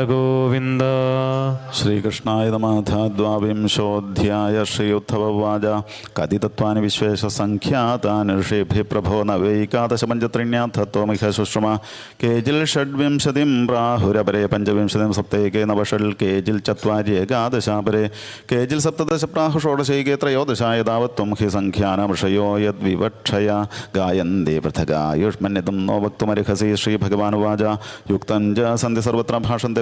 ഗോവിന്ദ ശ്രീകൃഷ്ണായ നമാധാദ്വാവിംശോധ്യായ ശ്രീയുദ്ധവവാച കഥിതത്വാനി വിശ്വേഷസംഖ്യാതാൻ ഋഷിഭി പ്രഭോ നവൈകാദശപഞ്ചത്രിണ്യാഥത്വമിഹ സുശ്രമ കേജിൽ ഷഡ്വിംശതിം പ്രാഹുരപരെ പഞ്ചവിംശതിം സപ്തേകേ നവഷൽ. കേജിൽ ചത്വാര്യേകാദശാപരെ കേജിൽ സപ്തദശ പ്രാഹു ഷോഡശൈകേ ത്രയോദശായ താവത്വം ഹി സംഖ്യാനമൃഷയോ യദ്വിവക്ഷയ. ഗായന്തി പൃഥഗായുഷ്മന്യതം നോ വക്തുമർഹസി ശ്രീഭഗവാനുവാച യുക്തം ജ സന്ധി സർവത്ര ഭാഷന്തെ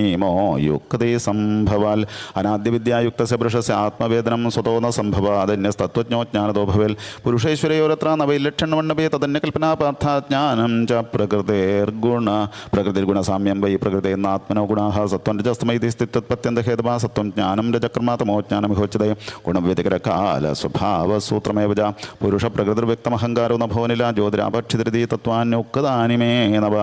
ഗൃഹ്ണീമോ യുക്തി സംഭവാൽ. അനാദ്യവിദ്യായുക്ത പുരുഷസ്യ ആത്മവേദനം സ്വതോന സംഭവ. അതന്യ തത്വജ്ഞോജ്ഞാനതോ ഭവേൽ. പുരുഷേശ്വരയോരത്ര നവൈലക്ഷണമണ്ഡപേ പാർത്ഥ ജ്ഞാനം ച പ്രകൃതേർഗുണ. പ്രകൃതിർഗുണസാമ്യം വൈ പ്രകൃതി എന്നാത്മനോ ഗുണാഹ. സത്വം രജസ്തമൈതി സ്ഥിത്യത്പത്യന്തഹേതമാ സത്വം ജ്ഞാനം രജക്രമാതമോ ജ്ഞാനമിഹോച്ചതേ ഗുണവ്യതികരകാല സ്വഭാവസൂത്രമേവ ച. പുരുഷ പ്രകൃതിർവ്യക്തമഹങ്കാരോ നഭോനില ജ്യോതിരാപക്ഷിതൃതി തത്വാന്യുക്താനി മേ നവ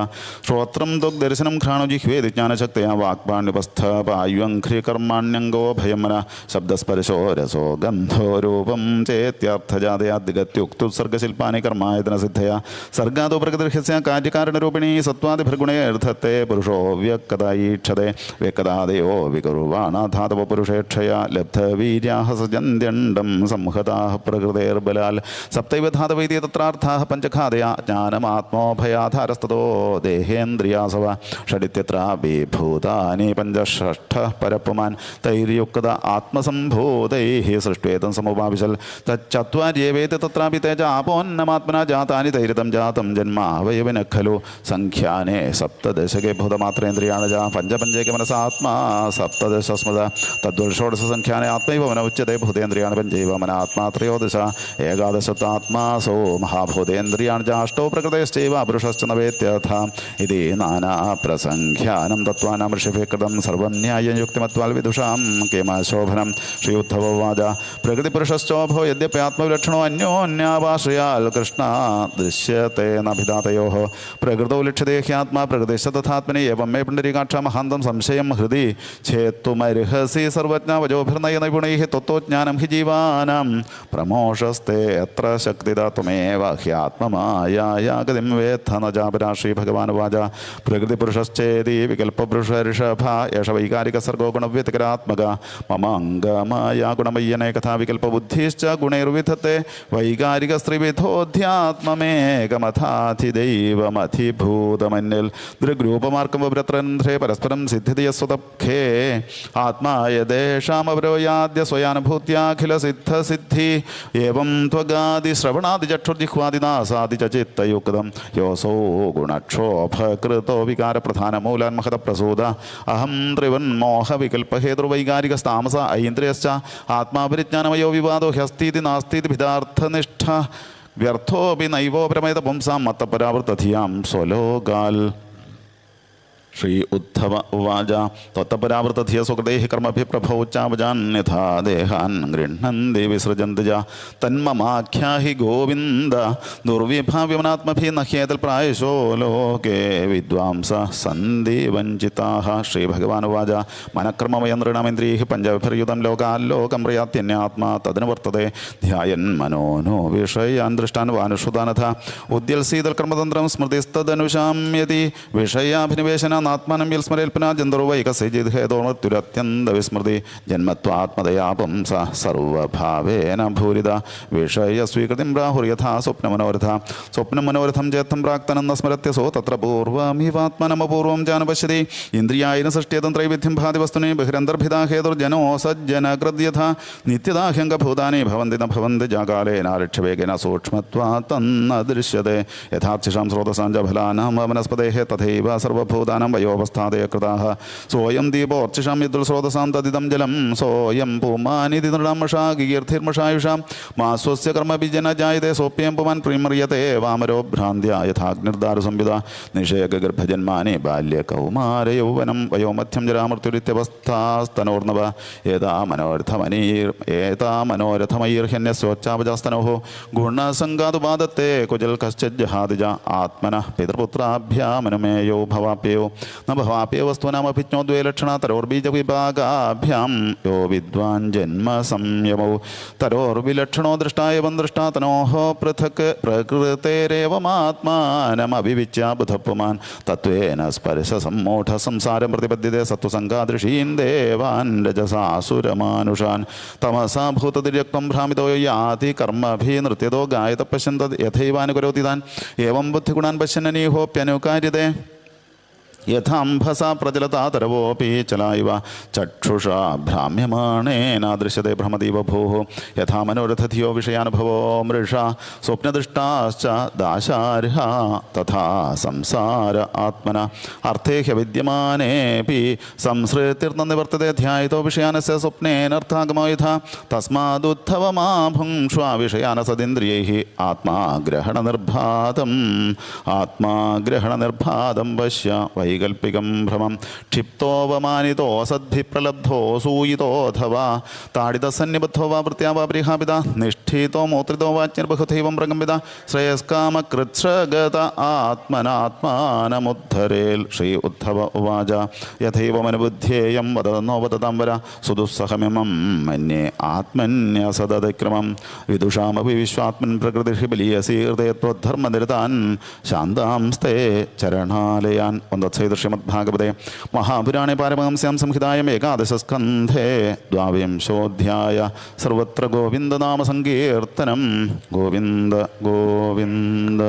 ശ്രോത്രം ദുഃഖ ദർശനം ജിഹ്വേതി ജ്ഞാനശക്തയാ. വാക്പാണ്യുപസ്ഥ പായുവഘ്രികർമാണ്യംഗോ ഭയമന ശബ്ദസ്പർശോ രസോ ഗന്ധോ രൂപം ചേത്യർത്ഥജാതയാദിഗത്യുക്തുസർഗശില്പാനി കർമായതനസിദ്ധയ സർഗാദോ പ്രകൃതിർഹ്യസ്യ കാര്യകാരണരൂപിണീ സത്വാദിഭൃഗുണേ അർത്ഥത്തെ പുരുഷോ വ്യക്കതായീക്ഷതേ വ്യക്കതാദയോ വികുർവാണാധാതവ പുരുഷേക്ഷയ ലബ്ധവീര്യാഹ സജന്ത്യണ്ടം സംഹതാः പ്രകൃതേർബലാൽ സപ്തൈവ ധാതവൈദ്യ തത്രാർത്ഥാः പഞ്ചഘാതയ ജ്ഞാനമാത്മോഭയാധാരസ്തോ ദേഹേന്ദ്രിയാസവ ഷഡിത്യത്രാപി ഭൂതാനി പഞ്ചഷ്ഠ പരപ്പുമാൻ തൈര്യുക്ത ആത്മസംഭൂതൈः സൃഷ്ട്വേതം സമുപാവിശൽ തച്ചത്വാര്യേവേതി തത്രാപി തേജ ആപോന്നമാത്മന ജാതാനി തൈരിതം ജാതം ജന്മാവയവിന ഖലു സംഖ്യാനെ സപ്തദശകേ ഭൂതമാത്രേന്ദ്രിയാണ ജ പഞ്ചപഞ്ചേക മനസാത്മാ സപ്തദശ സ്മൃത തദ്വൽഷോഡശ സംഖ്യാനെ ആത്മൈവ മന ഉച്ചതേ ഭൂതേന്ദ്രിയാണ പഞ്ചൈവ മന ആത്മാ ത്രയോദശ ഏകാദശത്താത്മാസോ മഹാഭൂതേന്ദ്രിയാണ ച അഷ്ടോ പ്രകൃതശ്ചൈവ പുരുഷശ്ച നവേത്യഥ ഇതി നാനാ പ്രസംഖ്യാനം തത്വാനാം ഋഷിഭേ കൃതം സർവം ന്യായം യുക്തിമത്വാൽ വിദുഷാം കേമശോഭനം ശ്രീയുദ്ധവവാച പ്രകൃതി പുരുഷശ്ചോഭോ യദ്യപി ആത്മവിലക്ഷണോ അന്യോന്യാവാശ്രയാൽ കൃഷ്ണ ദൃശ്യത്തെ നഭിതാതയോ പ്രകൃതൗ ലക്ഷ്യതേ ഹ്യാത്മാ പ്രകൃതിശ്ച തഥാത്മനി ഏവം മേ പുണ്ടരീകാക്ഷ മഹാന്തം സംശയം ഹൃദി ഛേത്തുമർഹസി സർവജ്ഞാവജോഭിർനയ നൈപുണൈ തത്വജ്ഞാനം ഹി ജീവാനാം പ്രമോഷസ്തേ എത്ര ശക്തിത ത്വമേവ ഹ്യാത്മമായാഗതിം വേത്ഥ ന ജാപരാ ശ്രീ ഭഗവാൻ വാച പ്രകൃതി പുരുഷശ്ചേതി ऋषभ यश वैकारिक सर्गो गुणव्यतिकरात्मक ममाङ्गमाया गुणमय्यने कथा विकल्पबुद्धिश्च गुणैर्विधते। वैकारिकस्त्रिविधोऽध्यात्ममेकमथाधिदैवमधिभूतमन्यल् दृग्रूपमार्कं वभ्रतरन्ध्रे परस्परं सिद्धिदयस्वतप्खे आत्माय देशामब्रवयाद्य स्वयानुभूत्याखिलसिद्धसिद्धि। एवं त्वगादिश्रवणादिचक्षुर्जिह्वादिदासादि च चित्तयुक्तं योऽसौ गुणक्षोभकृतो विकारप्रधानमूलान्महतप्रसूद അഹം ത്രിവന്മോഹവികൽപ്പഹേതുർവൈകാരിക സ്ഥാമസ ഐന്ദ്രിയശ്ച ആത്മാപരിജ്ഞാനമയോ വിവാദോ ഹ്യസ്തീതി നാസ്തീതി ഭിതാർത്ഥനിഷ്ഠ വ്യർത്ഥോപി നൈവോപരമേത പുംസാം മത്തപരാവൃത്തധിയാം സ്വലോകാൽ. ശ്രീ ഉദ്ധവ ഉവാച ത്വത്തപരാവൃതധിയ സുഹൃതേ കർമ്മഭിപ്രഭോച്ചാവജാന്യഥാ ദേഹാൻ ഗൃഹന്തി വിസൃജന്തി ജ തന്മമാഖ്യാഹി ഗോവിന്ദ ദുർവിഭാവ്യമനാത്മഭി നഹ്യേതൽ പ്രായശോ ലോകേ വിദ്വാംസ സന്ധി വഞ്ചിതാഹ ശ്രീ ഭഗവാൻ ഉവാച മനക്രമമയന്ത്രണമേന്ദ്രീഹി പഞ്ചഭിർയുതം ലോകാല്ലോകം പ്രയാത്യന്യാത്മാ തതിന് വർത്തത്തെ ധ്യായൻ മനോനോ വിഷയാൻ ദൃഷ്ടാൻ വാനുഷുതാനഥ ഉദ്യൽസീതൽ കർമ്മതന്ത്രം സ്മൃതിസ്തദനുശാമ്യതി വിഷയാഭിനിവേശന ആത്മാനം യൽ സ്മരേൽപ്പന ജന്തർവൈകസേജിത് ഹേതോമത്യുരത്യന്ത വിസ്മൃതി ജന്മത്വാത്മതയാ പുംസ സർവഭാവേന ഭൂരിത വിഷയ സ്വീകൃതിം പ്രാഹുര്യഥാ സ്വപ്നമനോരഥ സ്വപ്നമനോരഥം ചേത്തം പ്രാക്തനെന്ന സ്മരത്യസോ തത്ര പൂർവമിവാത്മനമപൂർവം ജാനപശ്യതി ഇന്ദ്രിയായന സൃഷ്ടിയതം ത്രൈവിധ്യം ഭാതി വസ്തുനി ബഹിരന്തർഭിതാ ഹേതുർജനോ സജ്ജനകൃദ്യഥ നിത്യദാഹ്യംഗഭൂതാനി ഭവന്തി ന ഭവന്തി ജാകാലേനാലക്ഷ്യവേഗേന സൂക്ഷ്മത്വാ തന്ന ദൃശ്യത്തെ യഥാർത്ഥിഷാം സ്രോതസാഞ്ച ഫലാനാം വനസ്പതേ തഥൈവ സർവഭൂതാനാം ദർശനം വയോപസ്ഥാതയകൃതാഹ. സോയം ദീപോർച്ചിഷാം യദുൽസ്രോതസാം തദിതം ജലം. സോയം പുമാനിതി നൃടാമഷാ കീർത്തിർമഷായുഷാം മാ സ്വസ്യ കർമ്മബിജന ജായതേ സോപ്യം പുമാൻ പ്രീമറിയതേ. വാമരോ ഭ്രാന്ത്യ യഥാഗ്നിർദാരു സംയുത നിഷേകഗർഭജന്മാനെ ബാല്യ കൗമാര യൗവനം. വയോമധ്യം ജരാമൃത്യുരിത്യവസ്ഥാസ്തനോർണവ. ഏതാ മനോരഥമനീർ ഏതാ മനോരഥമൈർഹ്യന്യസ്വച്ഛാപജാസ്തനോः ഗുണസംഗാതുപാദത്തെ കുജൽ കശ്ചജ്ജഹാദിജ ആത്മന പിതൃപുത്രാഭ്യാമനമേയോ ഭവാപ്യയോ. ന ഭവാപ്യ വസ്തുനാമഭിജ്ഞോ ദ്വേ ലക്ഷണ തരോർബീജവിഭാഗാഭ്യാം. യോ വിദ്വാൻ ജന്മ സംയമൗ തരോർവിലക്ഷണോ ദൃഷ്ടായവം ദൃഷ്ടാതനോഹോ പൃഥക് പ്രകൃതേരേവമാത്മാനമഭിവിച്യ ബുധപ്പുമാൻ. തത്വേന സ്പർശ സമ്മൂഢ സംസാരം പ്രതിപദ്ധ്യത സത്വസംഗാദൃശീൻ ദേവാൻ രജസാസുരമാനുഷാൻ. തമസാ ഭൂതതിര്യക്തം ഭ്രാമിതോ യാതി കർമ്മഭി നൃത്യതോ ഗായത പശ്യന്ത യഥൈവാനുകരോതി താൻ ഏവം ബുദ്ധിഗുണാൻ പശ്യന്നനീഹോപ്യനുകാര്യതേ. യഥാംഭസാ പ്രചലതാതരവോപി ചലായിവ. ചക്ഷുഷ ഭ്രാമ്യമാണേനാദൃശ്യത്തെ ഭ്രമതീവ ഭൂ യഥാ മനോരഥധിയോ വിഷയാനുഭവോ മൃഷ. സ്വപ്നദൃഷ്ടാശ്ച ദാശാർഹ തഥാ സംസാര ആത്മന. അർത്ഥേ ഹ്യവിദ്യമാനേപി സംസൃതിർന്ന നിവർത്തത്തെ ധ്യായതോ വിഷയാനസ്യ സ്വപ്നേനർത്ഥാഗമോ യഥാ തസ്മാദുദ്ധവമാ വിഷയാനസതിന്ദ്രിയൈ ആത്മാഗ്രഹണനിർഭാതം. ആത്മാഗ്രഹണനിർഭാതം പശ്യ വൈകൽപ്പികം ഭ്രമം. ക്ഷിപ്തോപമാനിതോ സദ്ഭിപ്രലബ്ധോ സൂയിതോധവാ താടിതസന്നിബദ്ധോ വാ പ്രത്യാപരിഹാപിത വാ ബൃഹാപിത മോത്രിതോ മൂത്രിതോ വാച്യർബഹുധൈവം പ്രകമ്പിത ശ്രേയസ്കാമകൃത്സഗത ആത്മനാത്മാനമുദ്ധരേൽ. ശ്രീ ഉദ്ധവ ഉവാച. യഥൈവമനുബുദ്ധ്യേയം വതതന്നോ വതതാം വര. സുദുസ്സഹമിമം മന്യേ ആത്മന്യസതതിക്രമം വിദുഷാമപി വിശ്വാത്മൻ പ്രകൃതി ബലീയസി ഹൃദയത്വധർമ്മനിരതാൻ ശാന്താംസ്തേ ചരണാലയാൻ. ഒന്നത്സൈത ശ്രീമദ്ഭാഗവതേ. മഹാപുരാണെ പാരമഹംസ്യാം സംഹിതായം ഏകാദശസ്കന്ധേ. ദ്വാവിംശോധ്യായ. സർവത്ര ഗോവിന്ദനാമസങ്കീർത്തനം ഗോവിന്ദ ഗോവിന്ദ